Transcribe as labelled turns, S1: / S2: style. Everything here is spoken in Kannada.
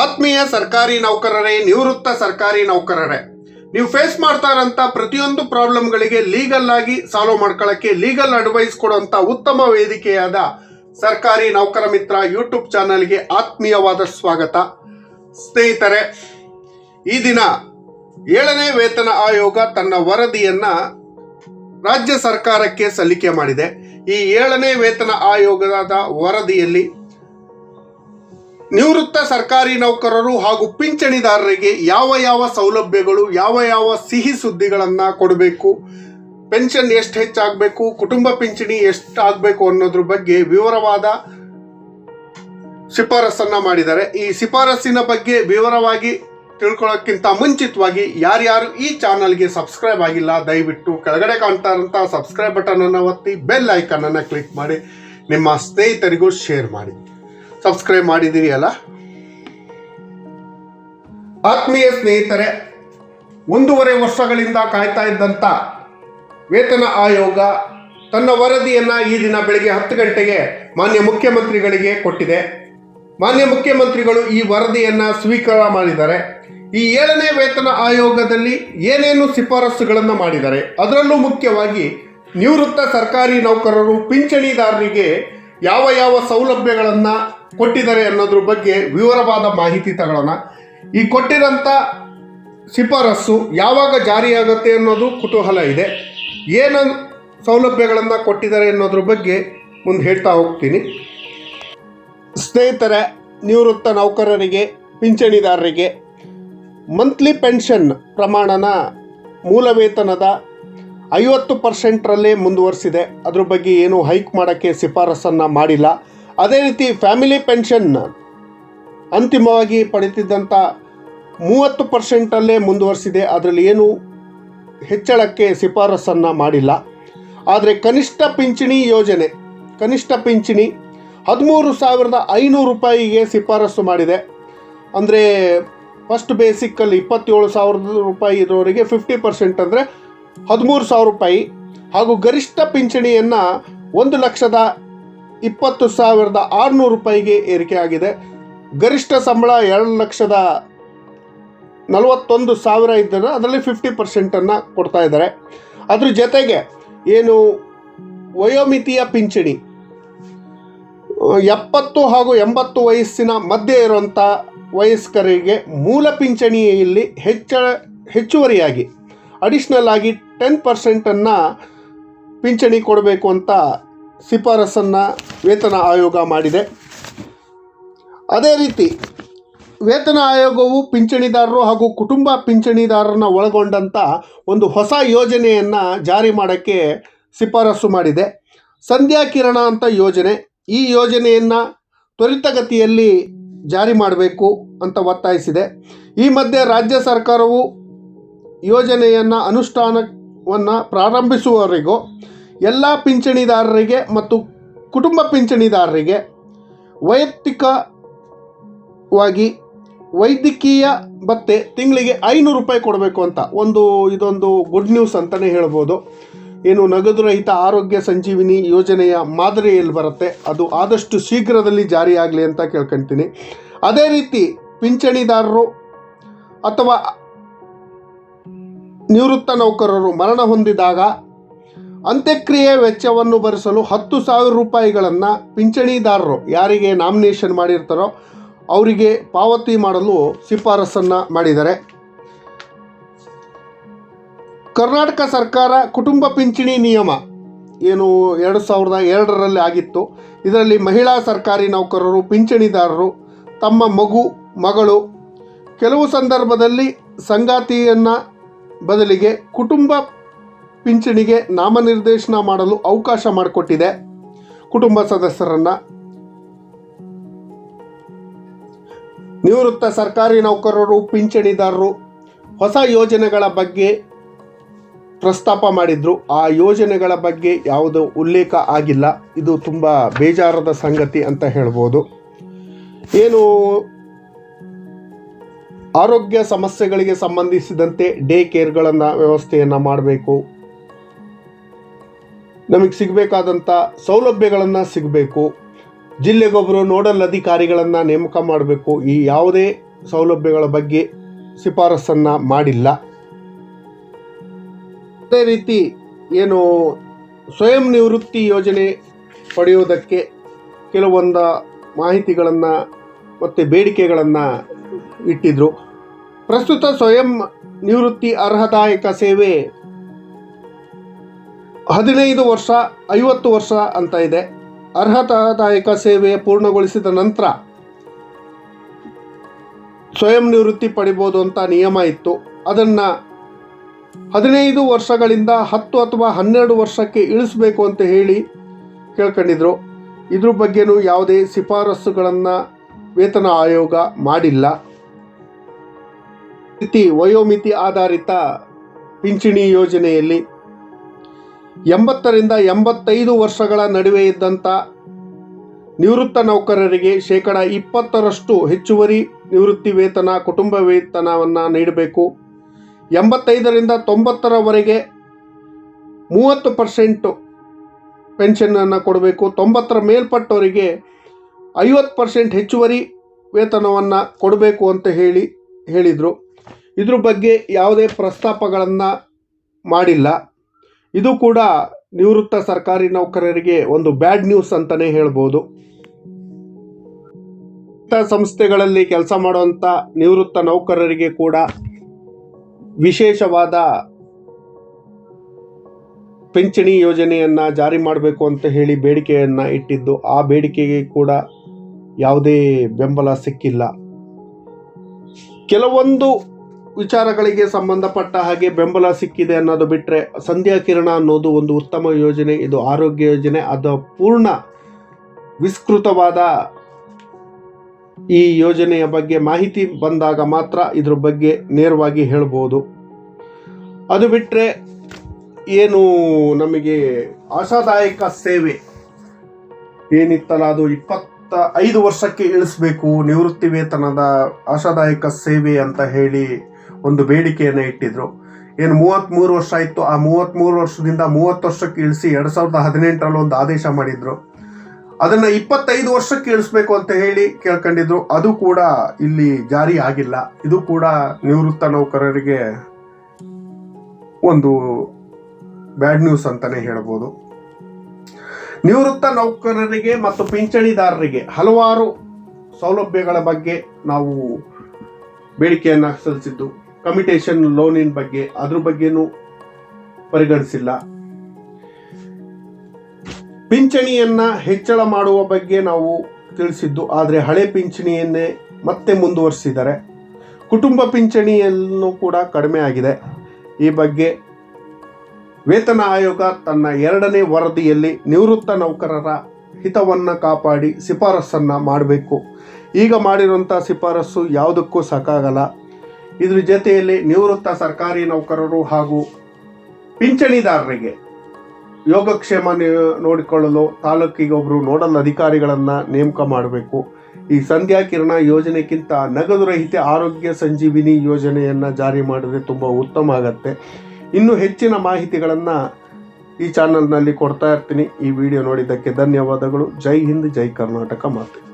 S1: ಆತ್ಮೀಯ ಸರ್ಕಾರಿ ನೌಕರರೇ, ನಿವೃತ್ತ ಸರ್ಕಾರಿ ನೌಕರರೇ, ನೀವು ಫೇಸ್ ಮಾಡ್ತಾ ಇರೋಂಥ ಪ್ರತಿಯೊಂದು ಪ್ರಾಬ್ಲಮ್ಗಳಿಗೆ ಲೀಗಲ್ ಆಗಿ ಸಾಲ್ವ್ ಮಾಡ್ಕೊಳ್ಳೋಕ್ಕೆ ಲೀಗಲ್ ಅಡ್ವೈಸ್ ಕೊಡುವಂತ ಉತ್ತಮ ವೇದಿಕೆಯಾದ ಸರ್ಕಾರಿ ನೌಕರ ಮಿತ್ರ ಯೂಟ್ಯೂಬ್ ಚಾನಲ್ಗೆ ಆತ್ಮೀಯವಾದ ಸ್ವಾಗತ. ಸ್ನೇಹಿತರೆ, ಈ ದಿನ ಏಳನೇ ವೇತನ ಆಯೋಗ ತನ್ನ ವರದಿಯನ್ನ ರಾಜ್ಯ ಸರ್ಕಾರಕ್ಕೆ ಸಲ್ಲಿಕೆ ಮಾಡಿದೆ. ಈ ಏಳನೇ ವೇತನ ಆಯೋಗದ ವರದಿಯಲ್ಲಿ ನಿವೃತ್ತ ಸರ್ಕಾರಿ ನೌಕರರು ಹಾಗೂ ಪಿಂಚಣಿದಾರರಿಗೆ ಯಾವ ಯಾವ ಸೌಲಭ್ಯಗಳು, ಯಾವ ಯಾವ ಸಿಹಿ ಸುದ್ದಿಗಳನ್ನು ಕೊಡಬೇಕು, ಪೆನ್ಷನ್ ಎಷ್ಟು ಹೆಚ್ಚಾಗಬೇಕು, ಕುಟುಂಬ ಪಿಂಚಣಿ ಎಷ್ಟು ಆಗಬೇಕು ಅನ್ನೋದ್ರ ಬಗ್ಗೆ ವಿವರವಾದ ಶಿಫಾರಸ್ಸನ್ನು ಮಾಡಿದ್ದಾರೆ. ಈ ಶಿಫಾರಸ್ಸಿನ ಬಗ್ಗೆ ವಿವರವಾಗಿ ತಿಳ್ಕೊಳ್ಳೋಕ್ಕಿಂತ ಮುಂಚಿತವಾಗಿ ಯಾರ್ಯಾರು ಈ ಚಾನಲ್ಗೆ ಸಬ್ಸ್ಕ್ರೈಬ್ ಆಗಿಲ್ಲ, ದಯವಿಟ್ಟು ಕೆಳಗಡೆ ಕಾಣ್ತಾ ಇರೋಂಥ ಸಬ್ಸ್ಕ್ರೈಬ್ ಬಟನನ್ನು ಒತ್ತಿ ಬೆಲ್ ಐಕನನ್ನು ಕ್ಲಿಕ್ ಮಾಡಿ. ನಿಮ್ಮ ಸ್ನೇಹಿತರಿಗೂ ಶೇರ್ ಮಾಡಿ. ಸಬ್ಸ್ಕ್ರೈಬ್ ಮಾಡಿದ್ದೀರಿ ಅಲ್ಲ? ಆತ್ಮೀಯ ಸ್ನೇಹಿತರೆ, ಒಂದೂವರೆ ವರ್ಷಗಳಿಂದ ಕಾಯ್ತಾ ಇದ್ದಂಥ ವೇತನ ಆಯೋಗ ತನ್ನ ವರದಿಯನ್ನು ಈ ದಿನ ಬೆಳಗ್ಗೆ ಹತ್ತು ಗಂಟೆಗೆ ಮಾನ್ಯ ಮುಖ್ಯಮಂತ್ರಿಗಳಿಗೆ ಕೊಟ್ಟಿದೆ. ಮಾನ್ಯ ಮುಖ್ಯಮಂತ್ರಿಗಳು ಈ ವರದಿಯನ್ನು ಸ್ವೀಕಾರ ಮಾಡಿದ್ದಾರೆ. ಈ ಏಳನೇ ವೇತನ ಆಯೋಗದಲ್ಲಿ ಏನೇನು ಶಿಫಾರಸುಗಳನ್ನು ಮಾಡಿದ್ದಾರೆ, ಅದರಲ್ಲೂ ಮುಖ್ಯವಾಗಿ ನಿವೃತ್ತ ಸರ್ಕಾರಿ ನೌಕರರು, ಪಿಂಚಣಿದಾರರಿಗೆ ಯಾವ ಯಾವ ಸೌಲಭ್ಯಗಳನ್ನು ಕೊಟ್ಟಿದ್ದಾರೆ ಅನ್ನೋದ್ರ ಬಗ್ಗೆ ವಿವರವಾದ ಮಾಹಿತಿ ತಗೊಳ್ಳೋಣ. ಈ ಕೊಟ್ಟಿರೋಂಥ ಶಿಫಾರಸ್ಸು ಯಾವಾಗ ಜಾರಿಯಾಗುತ್ತೆ ಅನ್ನೋದು ಕುತೂಹಲ ಇದೆ. ಏನು ಸೌಲಭ್ಯಗಳನ್ನು ಕೊಟ್ಟಿದ್ದಾರೆ ಅನ್ನೋದ್ರ ಬಗ್ಗೆ ಮುಂದೆ ಹೇಳ್ತಾ ಹೋಗ್ತೀನಿ. ಸ್ನೇಹಿತರೆ, ನಿವೃತ್ತ ನೌಕರರಿಗೆ, ಪಿಂಚಣಿದಾರರಿಗೆ ಮಂತ್ಲಿ ಪೆನ್ಷನ್ ಪ್ರಮಾಣನ ಮೂಲ ವೇತನದ ಐವತ್ತು ಪರ್ಸೆಂಟ್ರಲ್ಲೇ ಮುಂದುವರಿಸಿದೆ. ಅದ್ರ ಬಗ್ಗೆ ಏನು ಹೈಕ್ ಮಾಡೋಕ್ಕೆ ಶಿಫಾರಸನ್ನು ಮಾಡಿಲ್ಲ. ಅದೇ ರೀತಿ ಫ್ಯಾಮಿಲಿ ಪೆನ್ಷನ್ ಅಂತಿಮವಾಗಿ ಪಡೆದಿದ್ದಂಥ ಮೂವತ್ತು ಪರ್ಸೆಂಟಲ್ಲೇ ಮುಂದುವರಿಸಿದೆ. ಅದರಲ್ಲಿ ಏನು ಹೆಚ್ಚಳಕ್ಕೆ ಶಿಫಾರಸನ್ನು ಮಾಡಿಲ್ಲ. ಆದರೆ ಕನಿಷ್ಠ ಪಿಂಚಣಿ ಯೋಜನೆ, ಕನಿಷ್ಠ ಪಿಂಚಣಿ ಹದಿಮೂರು ಸಾವಿರದ ಐನೂರು ರೂಪಾಯಿಗೆ ಶಿಫಾರಸು ಮಾಡಿದೆ. ಅಂದರೆ ಫಸ್ಟ್ ಬೇಸಿಕ್ಕಲ್ಲಿ ಇಪ್ಪತ್ತೇಳು ಸಾವಿರದ ರೂಪಾಯಿ ಇರೋರಿಗೆ ಫಿಫ್ಟಿ ಪರ್ಸೆಂಟ್ ಅಂದರೆ ಹದಿಮೂರು ಸಾವಿರ ರೂಪಾಯಿ. ಹಾಗೂ ಗರಿಷ್ಠ ಪಿಂಚಣಿಯನ್ನು ಒಂದು ಲಕ್ಷದ ಇಪ್ಪತ್ತು ಸಾವಿರದ ಆರುನೂರು ರೂಪಾಯಿಗೆ ಏರಿಕೆಯಾಗಿದೆ. ಗರಿಷ್ಠ ಸಂಬಳ ಎರಡು ಲಕ್ಷದ ನಲವತ್ತೊಂದು ಸಾವಿರ ಇದ್ದರೆ ಅದರಲ್ಲಿ ಫಿಫ್ಟಿ ಪರ್ಸೆಂಟನ್ನು ಕೊಡ್ತಾ ಇದ್ದಾರೆ. ಅದ್ರ ಜೊತೆಗೆ ಏನು ವಯೋಮಿತಿಯ ಪಿಂಚಣಿ, ಎಪ್ಪತ್ತು ಹಾಗೂ ಎಂಬತ್ತು ವಯಸ್ಸಿನ ಮಧ್ಯೆ ಇರುವಂಥ ವಯಸ್ಕರಿಗೆ ಮೂಲ ಪಿಂಚಣಿಯಲ್ಲಿ ಹೆಚ್ಚ ಹೆಚ್ಚುವರಿಯಾಗಿ ಅಡಿಷ್ನಲ್ ಆಗಿ ಟೆನ್ ಪರ್ಸೆಂಟನ್ನು ಪಿಂಚಣಿ ಕೊಡಬೇಕು ಅಂತ ಶಿಫಾರಸನ್ನು ವೇತನ ಆಯೋಗ ಮಾಡಿದೆ. ಅದೇ ರೀತಿ ವೇತನ ಆಯೋಗವು ಪಿಂಚಣಿದಾರರು ಹಾಗೂ ಕುಟುಂಬ ಪಿಂಚಣಿದಾರರನ್ನ ಒಳಗೊಂಡಂಥ ಒಂದು ಹೊಸ ಯೋಜನೆಯನ್ನು ಜಾರಿ ಮಾಡೋಕ್ಕೆ ಶಿಫಾರಸು ಮಾಡಿದೆ. ಸಂಧ್ಯಾ ಕಿರಣ ಅಂತ ಯೋಜನೆ. ಈ ಯೋಜನೆಯನ್ನು ತ್ವರಿತಗತಿಯಲ್ಲಿ ಜಾರಿ ಮಾಡಬೇಕು ಅಂತ ಒತ್ತಾಯಿಸಿದೆ. ಈ ಮಧ್ಯೆ ರಾಜ್ಯ ಸರ್ಕಾರವು ಯೋಜನೆಯನ್ನು ಅನುಷ್ಠಾನವನ್ನು ಪ್ರಾರಂಭಿಸುವವರೆಗೂ ಎಲ್ಲ ಪಿಂಚಣಿದಾರರಿಗೆ ಮತ್ತು ಕುಟುಂಬ ಪಿಂಚಣಿದಾರರಿಗೆ ವೈಯಕ್ತಿಕವಾಗಿ ವೈದ್ಯಕೀಯ ಭತ್ತೆ ತಿಂಗಳಿಗೆ ಐನೂರು ರೂಪಾಯಿ ಕೊಡಬೇಕು ಅಂತ ಒಂದು ಇದೊಂದು ಗುಡ್ ನ್ಯೂಸ್ ಅಂತಲೇ ಹೇಳ್ಬೋದು. ಏನು ನಗದು ರಹಿತ ಆರೋಗ್ಯ ಸಂಜೀವಿನಿ ಯೋಜನೆಯ ಮಾದರಿಯಲ್ಲಿ ಬರುತ್ತೆ. ಅದು ಆದಷ್ಟು ಶೀಘ್ರದಲ್ಲಿ ಜಾರಿಯಾಗಲಿ ಅಂತ ಕೇಳ್ಕೊಳ್ತೀನಿ ಅದೇ ರೀತಿ ಪಿಂಚಣಿದಾರರು ಅಥವಾ ನಿವೃತ್ತ ನೌಕರರು ಮರಣ ಹೊಂದಿದಾಗ ಅಂತ್ಯಕ್ರಿಯೆ ವೆಚ್ಚವನ್ನು ಭರಿಸಲು ಹತ್ತು ಸಾವಿರ ರೂಪಾಯಿಗಳನ್ನು ಪಿಂಚಣಿದಾರರು ಯಾರಿಗೆ ನಾಮಿನೇಷನ್ ಮಾಡಿರ್ತಾರೋ ಅವರಿಗೆ ಪಾವತಿ ಮಾಡಲು ಶಿಫಾರಸನ್ನು ಮಾಡಿದ್ದಾರೆ. ಕರ್ನಾಟಕ ಸರ್ಕಾರ ಕುಟುಂಬ ಪಿಂಚಣಿ ನಿಯಮ ಏನು ಎರಡು ಸಾವಿರದ ಎರಡರಲ್ಲಿ ಆಗಿತ್ತು. ಇದರಲ್ಲಿ ಮಹಿಳಾ ಸರ್ಕಾರಿ ನೌಕರರು, ಪಿಂಚಣಿದಾರರು, ತಮ್ಮ ಮಗು, ಮಗಳು ಕೆಲವು ಸಂದರ್ಭದಲ್ಲಿ ಸಂಗಾತಿಯನ್ನು ಬದಲಿಗೆ ಕುಟುಂಬ ಪಿಂಚಣಿಗೆ ನಾಮನಿರ್ದೇಶನ ಮಾಡಲು ಅವಕಾಶ ಮಾಡಿಕೊಟ್ಟಿದೆ. ಕುಟುಂಬ ಸದಸ್ಯರನ್ನು ನಿವೃತ್ತ ಸರ್ಕಾರಿ ನೌಕರರು, ಪಿಂಚಣಿದಾರರು ಹೊಸ ಯೋಜನೆಗಳ ಬಗ್ಗೆ ಪ್ರಸ್ತಾಪ ಮಾಡಿದ್ರು. ಆ ಯೋಜನೆಗಳ ಬಗ್ಗೆ ಯಾವುದು ಉಲ್ಲೇಖ ಆಗಿಲ್ಲ. ಇದು ತುಂಬ ಬೇಜಾರದ ಸಂಗತಿ ಅಂತ ಹೇಳ್ಬೋದು. ಏನು ಆರೋಗ್ಯ ಸಮಸ್ಯೆಗಳಿಗೆ ಸಂಬಂಧಿಸಿದಂತೆ ಡೇ ಕೇರ್ಗಳನ್ನು ವ್ಯವಸ್ಥೆಯನ್ನು ಮಾಡಬೇಕು. ನಮಗೆ ಸಿಗಬೇಕಾದಂಥ ಸೌಲಭ್ಯಗಳನ್ನು ಸಿಗಬೇಕು. ಜಿಲ್ಲೆಗೊಬ್ಬರು ನೋಡಲ್ ಅಧಿಕಾರಿಗಳನ್ನು ನೇಮಕ ಮಾಡಬೇಕು. ಈ ಯಾವುದೇ ಸೌಲಭ್ಯಗಳ ಬಗ್ಗೆ ಶಿಫಾರಸನ್ನು ಮಾಡಿಲ್ಲ. ಅದೇ ರೀತಿ ಏನು ಸ್ವಯಂ ನಿವೃತ್ತಿ ಯೋಜನೆ ಪಡೆಯುವುದಕ್ಕೆ ಕೆಲವೊಂದು ಮಾಹಿತಿಗಳನ್ನು ಮತ್ತು ಬೇಡಿಕೆಗಳನ್ನು ಇಟ್ಟಿದ್ರು. ಪ್ರಸ್ತುತ ಸ್ವಯಂ ನಿವೃತ್ತಿ ಅರ್ಹದಾಯಕ ಸೇವೆ ಹದಿನೈದು ವರ್ಷ, ಐವತ್ತು ವರ್ಷ ಅಂತ ಇದೆ. ಅರ್ಹತಾದಾಯಕ ಸೇವೆ ಪೂರ್ಣಗೊಳಿಸಿದ ನಂತರ ಸ್ವಯಂ ನಿವೃತ್ತಿ ಪಡಿಬೋದು ಅಂತ ನಿಯಮ ಇತ್ತು. ಅದನ್ನು ಹದಿನೈದು ವರ್ಷಗಳಿಂದ ಹತ್ತು ಅಥವಾ ಹನ್ನೆರಡು ವರ್ಷಕ್ಕೆ ಇಳಿಸಬೇಕು ಅಂತ ಹೇಳಿ ಕೇಳ್ಕೊಂಡಿದ್ರು ಇದ್ರ ಬಗ್ಗೆನೂ ಯಾವುದೇ ಶಿಫಾರಸುಗಳನ್ನು ವೇತನ ಆಯೋಗ ಮಾಡಿಲ್ಲ. ರೀತಿ ವಯೋಮಿತಿ ಆಧಾರಿತ ಪಿಂಚಣಿ ಯೋಜನೆಯಲ್ಲಿ ಎಂಬತ್ತರಿಂದ ಎಂಬತ್ತೈದು ವರ್ಷಗಳ ನಡುವೆ ಇದ್ದಂಥ ನಿವೃತ್ತ ನೌಕರರಿಗೆ ಶೇಕಡ ಇಪ್ಪತ್ತರಷ್ಟು ಹೆಚ್ಚುವರಿ ನಿವೃತ್ತಿ ವೇತನ, ಕುಟುಂಬ ವೇತನವನ್ನು ನೀಡಬೇಕು. ಎಂಬತ್ತೈದರಿಂದ ತೊಂಬತ್ತರವರೆಗೆ ಮೂವತ್ತು ಪರ್ಸೆಂಟು ಪೆನ್ಷನನ್ನು ಕೊಡಬೇಕು. ತೊಂಬತ್ತರ ಮೇಲ್ಪಟ್ಟವರಿಗೆ ಐವತ್ತು ಪರ್ಸೆಂಟ್ ಹೆಚ್ಚುವರಿ ವೇತನವನ್ನು ಕೊಡಬೇಕು ಅಂತ ಹೇಳಿ, ಹೇಳಿದರು. ಇದ್ರ ಬಗ್ಗೆ ಯಾವುದೇ ಪ್ರಸ್ತಾಪಗಳನ್ನು ಮಾಡಿಲ್ಲ. ಇದು ಕೂಡ ನಿವೃತ್ತ ಸರ್ಕಾರಿ ನೌಕರರಿಗೆ ಒಂದು ಬ್ಯಾಡ್ ನ್ಯೂಸ್ ಅಂತಲೇ ಹೇಳ್ಬೋದು. ಸಂಸ್ಥೆಗಳಲ್ಲಿ ಕೆಲಸ ಮಾಡುವಂಥ ನಿವೃತ್ತ ನೌಕರರಿಗೆ ಕೂಡ ವಿಶೇಷವಾದ ಪಿಂಚಣಿ ಯೋಜನೆಯನ್ನು ಜಾರಿ ಮಾಡಬೇಕು ಅಂತ ಹೇಳಿ ಬೇಡಿಕೆಯನ್ನು ಇಟ್ಟಿದ್ದು, ಆ ಬೇಡಿಕೆಗೆ ಕೂಡ ಯಾವುದೇ ಬೆಂಬಲ ಸಿಕ್ಕಿಲ್ಲ. ಕೆಲವೊಂದು ವಿಚಾರಗಳಿಗೆ ಸಂಬಂಧಪಟ್ಟ ಹಾಗೆ ಬೆಂಬಲ ಸಿಕ್ಕಿದೆ ಅನ್ನೋದು ಬಿಟ್ಟರೆ ಸಂಧ್ಯಾ ಕಿರಣ ಅನ್ನೋದು ಒಂದು ಉತ್ತಮ ಯೋಜನೆ, ಇದು ಆರೋಗ್ಯ ಯೋಜನೆ. ಅದು ಪೂರ್ಣ ವಿಸ್ತೃತವಾದ ಈ ಯೋಜನೆಯ ಬಗ್ಗೆ ಮಾಹಿತಿ ಬಂದಾಗ ಮಾತ್ರ ಇದ್ರ ಬಗ್ಗೆ ನೇರವಾಗಿ ಹೇಳ್ಬೋದು. ಅದು ಬಿಟ್ಟರೆ ಏನು ನಮಗೆ ಆಶಾದಾಯಕ ಸೇವೆ ಏನಿತ್ತಲ್ಲ, ಅದು ಇಪ್ಪತ್ತ ಐದು ವರ್ಷಕ್ಕೆ ಇಳಿಸ್ಬೇಕು ನಿವೃತ್ತಿ ವೇತನದ ಆಶಾದಾಯಕ ಸೇವೆ ಅಂತ ಹೇಳಿ ಒಂದು ಬೇಡಿಕೆಯನ್ನು ಇಟ್ಟಿದ್ರು. ಏನು ಮೂವತ್ತ್ಮೂರು ವರ್ಷ ಇತ್ತು ಆ ಮೂವತ್ತ್ಮೂರು ವರ್ಷದಿಂದ ಮೂವತ್ತು ವರ್ಷಕ್ಕೆ ಇಳಿಸಿ ಎರಡು ಸಾವಿರದ ಹದಿನೆಂಟರಲ್ಲಿ ಒಂದು ಆದೇಶ ಮಾಡಿದ್ರು. ಅದನ್ನು ಇಪ್ಪತ್ತೈದು ವರ್ಷಕ್ಕೆ ಇಳಿಸ್ಬೇಕು ಅಂತ ಹೇಳಿ ಕೇಳ್ಕೊಂಡಿದ್ರು. ಅದು ಕೂಡ ಇಲ್ಲಿ ಜಾರಿ ಆಗಿಲ್ಲ. ಇದು ಕೂಡ ನಿವೃತ್ತ ನೌಕರರಿಗೆ ಒಂದು ಬ್ಯಾಡ್ ನ್ಯೂಸ್ ಅಂತಾನೆ ಹೇಳ್ಬೋದು. ನಿವೃತ್ತ ನೌಕರರಿಗೆ ಮತ್ತು ಪಿಂಚಣಿದಾರರಿಗೆ ಹಲವಾರು ಸೌಲಭ್ಯಗಳ ಬಗ್ಗೆ ನಾವು ಬೇಡಿಕೆಯನ್ನು ಸಲ್ಲಿಸಿದ್ದು. ಕಮಿಟೇಷನ್ ಲೋನಿನ ಬಗ್ಗೆ, ಅದ್ರ ಬಗ್ಗೆನೂ ಪರಿಗಣಿಸಿಲ್ಲ. ಪಿಂಚಣಿಯನ್ನ ಹೆಚ್ಚಳ ಮಾಡುವ ಬಗ್ಗೆ ನಾವು ತಿಳಿಸಿದ್ದು, ಆದರೆ ಹಳೆ ಪಿಂಚಣಿಯನ್ನೇ ಮತ್ತೆ ಮುಂದುವರಿಸಿದ್ದಾರೆ. ಕುಟುಂಬ ಪಿಂಚಣಿಯನ್ನು ಕೂಡ ಕಡಿಮೆ ಆಗಿದೆ. ಈ ಬಗ್ಗೆ ವೇತನ ಆಯೋಗ ತನ್ನ ಎರಡನೇ ವರದಿಯಲ್ಲಿ ನಿವೃತ್ತ ನೌಕರರ ಹಿತವನ್ನು ಕಾಪಾಡಿ ಶಿಫಾರಸ್ಸನ್ನು ಮಾಡಬೇಕು. ಈಗ ಮಾಡಿರುವಂಥ ಶಿಫಾರಸ್ಸು ಯಾವುದಕ್ಕೂ ಸಾಕಾಗಲ್ಲ. ಇದ್ರ ಜೊತೆಯಲ್ಲಿ ನಿವೃತ್ತ ಸರ್ಕಾರಿ ನೌಕರರು ಹಾಗೂ ಪಿಂಚಣಿದಾರರಿಗೆ ಯೋಗಕ್ಷೇಮ ನೋಡಿಕೊಳ್ಳಲು ತಾಲೂಕಿಗೆ ಒಬ್ಬರು ನೋಡಲ್ ಅಧಿಕಾರಿಗಳನ್ನು ನೇಮಕ ಮಾಡಬೇಕು. ಈ ಸಂಧ್ಯಾ ಕಿರಣ ಯೋಜನೆಗಿಂತ ನಗದು ರಹಿತ ಆರೋಗ್ಯ ಸಂಜೀವಿನಿ ಯೋಜನೆಯನ್ನು ಜಾರಿ ಮಾಡಿದ್ರೆ ತುಂಬ ಉತ್ತಮ ಆಗತ್ತೆ. ಇನ್ನೂ ಹೆಚ್ಚಿನ ಮಾಹಿತಿಗಳನ್ನು ಈ ಚಾನಲ್ನಲ್ಲಿ ಕೊಡ್ತಾ ಇರ್ತೀನಿ. ಈ ವಿಡಿಯೋ ನೋಡಿದ್ದಕ್ಕೆ ಧನ್ಯವಾದಗಳು. ಜೈ ಹಿಂದ್, ಜೈ ಕರ್ನಾಟಕ ಮಾತೆ.